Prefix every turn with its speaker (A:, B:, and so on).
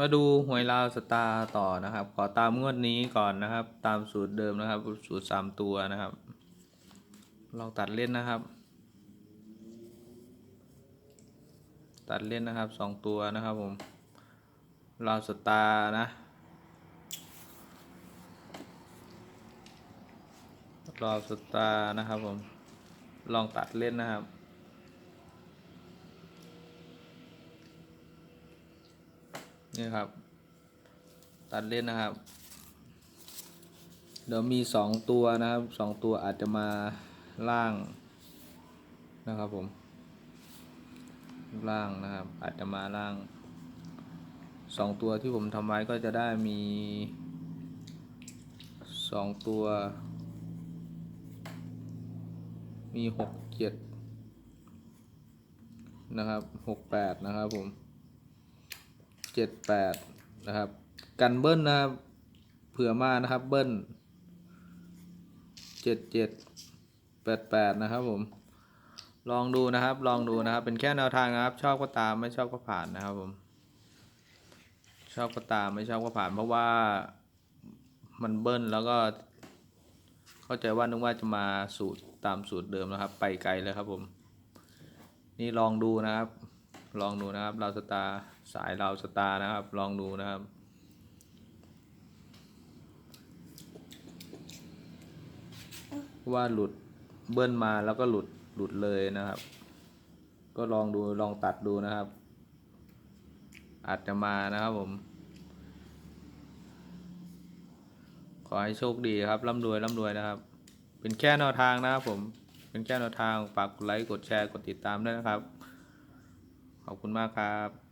A: มาดูหวยลาวสตาร์ต่อนะครับ ขอตามงวดนี้ก่อนนะครับ ตามสูตรเดิมนะครับ สูตรสามตัวนะครับลองตัดเล่นนะครับ ตัดเล่นนะครับสองตัวนะครับผมลาวสตาร์นะลาวสตาร์นะครับผม ลองตัดเล่นนะครับ นี่ครับ ตัดเล่นนะครับ เดี๋ยวมีสองตัวนะครับสองตัวอาจจะมาล่างนะครับผม ล่างนะครับ อาจจะมาล่างสองตัวที่ผมทำไว้ก็จะได้มีสองตัว มีหกเจ็ดนะครับหกแปดนะครับผม เจ็ดแปดนะครับ กันเบิ้ลนะครับ เผื่อมานะครับเบิ้ลเจ็ดเจ็ดแปดแปดนะครับผม ลองดูนะครับ ลองดูนะครับ เป็นแค่แนวทางนะครับ ชอบก็ตามไม่ชอบก็ผ่านนะครับผม ชอบก็ตามไม่ชอบก็ผ่าน เพราะว่ามันเบิ้ลแล้วก็ เข้าใจว่านึกว่าจะมาสูตรตามสูตรเดิมนะครับ ไปไกลเลยครับผม นี่ลองดูนะครับ ลองดูนะครับเราสตาร์สายเราสตาร์นะครับ ลองดูนะครับ ว่าหลุดเบิ้ลมาแล้วก็หลุดหลุดเลยนะครับ ก็ลองดูลองตัดดูนะครับ อาจจะมานะครับผม ขอให้โชคดีครับร่ำรวยร่ำรวยนะครับ เป็นแค่แนวทางนะครับผมเป็นแค่แนวทางฝากกดไลค์กดแชร์กดติดตามด้วยนะครับ ขอบคุณมากครับ